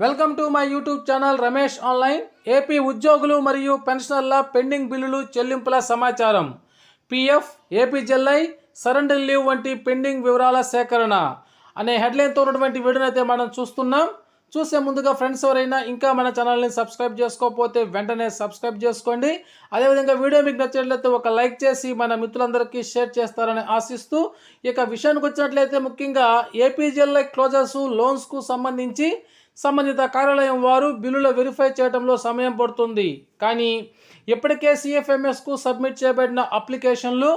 Welcome to my YouTube channel Ramesh online. AP ఉద్యోగులు మరియు పెన్షనర్ల పెండింగ్ బిల్లులు చెల్లింపుల సమాచారం. పిఎఫ్ ఏపీ జల్లై సరెండర్ లీవ్ వంటి పెండింగ్ వివరాల సేకరణ. అనే హెడ్లైన్తో ఉన్నటువంటి వీడియోనైతే మనం చూస్తున్నాం. చూసే ముందుగా ఫ్రెండ్స్ ఎవరైనా ఇంకా మన ఛానల్ని సబ్స్క్రైబ్ చేసుకోకపోతే వెంటనే సబ్స్క్రైబ్ చేసుకోండి. అదేవిధంగా వీడియో మీకు నచ్చినట్లయితే ఒక లైక్ చేసి మన మిత్రులందరికీ షేర్ చేస్తారని ఆశిస్తూ ఇక విషయానికి వచ్చినట్లయితే ముఖ్యంగా ఏపీజీఎల్ఐ క్లోజర్స్ లోన్స్కు సంబంధించి సంబంధిత కార్యాలయం వారు బిల్లుల వెరిఫై చేయడంలో సమయం పడుతుంది. కానీ ఇప్పటికే సిఎఫ్ఎంఎస్కు సబ్మిట్ చేయబడిన అప్లికేషన్లు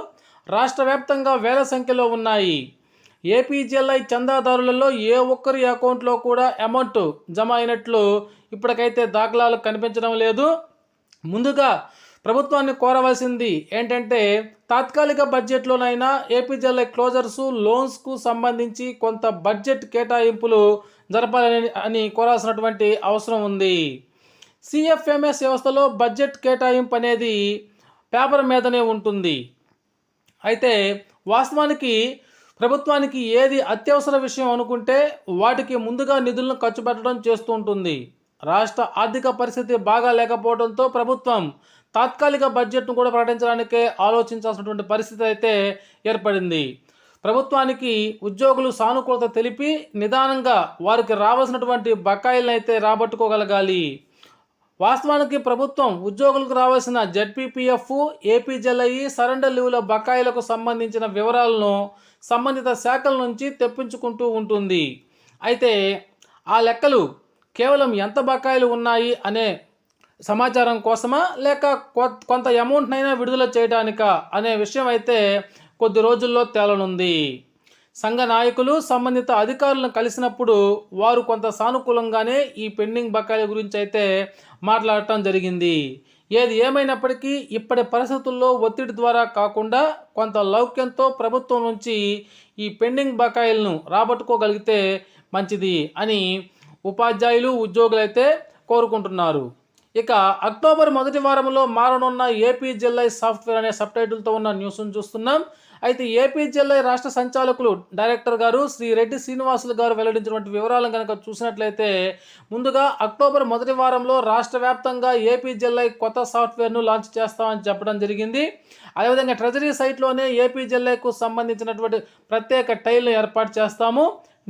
రాష్ట్ర వ్యాప్తంగా వేల సంఖ్యలో ఉన్నాయి. ఏపీజీఎల్ఐ చందాదారులలో ఏ ఒక్కరి అకౌంట్లో కూడా అమౌంట్ జమ అయినట్లు ఇప్పటికైతే దాఖలాలు కనిపించడం లేదు. ముందుగా ప్రభుత్వాన్ని కోరవలసింది ఏంటంటే తాత్కాలిక బడ్జెట్లోనైనా ఏపీజీఎల్ఐ క్లోజర్స్ లోన్స్కు సంబంధించి కొంత బడ్జెట్ కేటాయింపులు జరపాలని అని కోరాల్సినటువంటి అవసరం ఉంది. సిఎఫ్ఎంఎస్ వ్యవస్థలో బడ్జెట్ కేటాయింపు అనేది పేపర్ మీదనే ఉంటుంది. అయితే వాస్తవానికి ప్రభుత్వానికి ఏది అత్యవసర విషయం అనుకుంటే వాటికి ముందుగా నిధులను ఖర్చు పెట్టడం చేస్తూ ఉంటుంది. రాష్ట్ర ఆర్థిక పరిస్థితి బాగా లేకపోవడంతో ప్రభుత్వం తాత్కాలిక బడ్జెట్ను కూడా ప్రకటించడానికే ఆలోచించాల్సినటువంటి పరిస్థితి అయితే ఏర్పడింది. ప్రభుత్వానికి ఉద్యోగులు సానుకూలత తెలిపి నిదానంగా వారికి రావాల్సినటువంటి బకాయిలను అయితే రాబట్టుకోగలగాలి. వాస్తవానికి ప్రభుత్వం ఉద్యోగులకు రావాల్సిన జడ్పీపీఎఫ్ ఏపీజెల్ఐ సరెండర్ లీవుల బకాయిలకు సంబంధించిన వివరాలను సంబంధిత శాఖల నుంచి తెప్పించుకుంటూ ఉంటుంది. అయితే ఆ లెక్కలు కేవలం ఎంత బకాయిలు ఉన్నాయి అనే సమాచారం కోసమా? లేక కొ- కొంత అమౌంట్నైనా విడుదల చేయడానికా? అనే విషయం అయితే కొద్ది రోజుల్లో తేలనుంది. సంఘ నాయకులు సంబంధిత అధికారులను కలిసినప్పుడు వారు కొంత సానుకూలంగానే ఈ పెండింగ్ బకాయిల గురించి అయితే మాట్లాడటం జరిగింది. ఏది ఏమైనప్పటికీ ఇప్పటి పరిస్థితుల్లో ఒత్తిడి ద్వారా కాకుండా కొంత లౌక్యంతో ప్రభుత్వం నుంచి ఈ పెండింగ్ బకాయిలను రాబట్టుకోగలిగితే మంచిది అని ఉపాధ్యాయులు ఉద్యోగులైతే కోరుకుంటున్నారు. ఇక అక్టోబర్ మొదటి వారంలో మారనున్న ఏపీ జిల్లా సాఫ్ట్వేర్ అనే సబ్ టైటిల్తో ఉన్న న్యూస్ను చూస్తున్నాం. అయితే ఏపీ జిల్లా రాష్ట్ర సంచాలకులు డైరెక్టర్ గారు శ్రీ రెడ్డి శ్రీనివాసులు గారు వెల్లడించినటువంటి వివరాలను కనుక చూసినట్లయితే ముందుగా అక్టోబర్ మొదటి వారంలో రాష్ట్ర వ్యాప్తంగా ఏపీ జిల్లా కొత్త సాఫ్ట్వేర్ను లాంచ్ చేస్తామని చెప్పడం జరిగింది. అదేవిధంగా ట్రెజరీ సైట్లోనే ఏపీ జిల్లాకు సంబంధించినటువంటి ప్రత్యేక టైల్ను ఏర్పాటు చేస్తాము.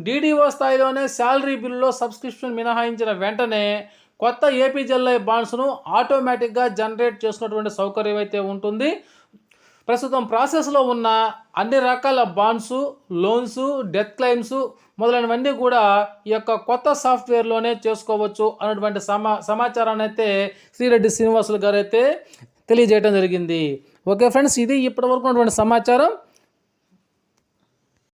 డీడీఓ స్థాయిలోనే శాలరీ బిల్లులో సబ్స్క్రిప్షన్ మినహాయించిన వెంటనే కొత్త ఏపీ బాండ్స్ను ఆటోమేటిక్గా జనరేట్ చేసుకున్నటువంటి సౌకర్యం అయితే ఉంటుంది ప్రస్తుతం ప్రాసెస్లో ఉన్న అన్ని రకాల బాండ్స్ లోన్స్ డెత్ క్లెయిమ్స్ మొదలైనవన్నీ కూడా ఈ యొక్క కొత్త సాఫ్ట్వేర్లోనే చేసుకోవచ్చు అన్నటువంటి సమా సమాచారాన్ని అయితే శ్రీరెడ్డి శ్రీనివాసులు గారు అయితే తెలియజేయడం జరిగింది. ఓకే ఫ్రెండ్స్ ఇది ఇప్పటివరకు ఉన్నటువంటి సమాచారం.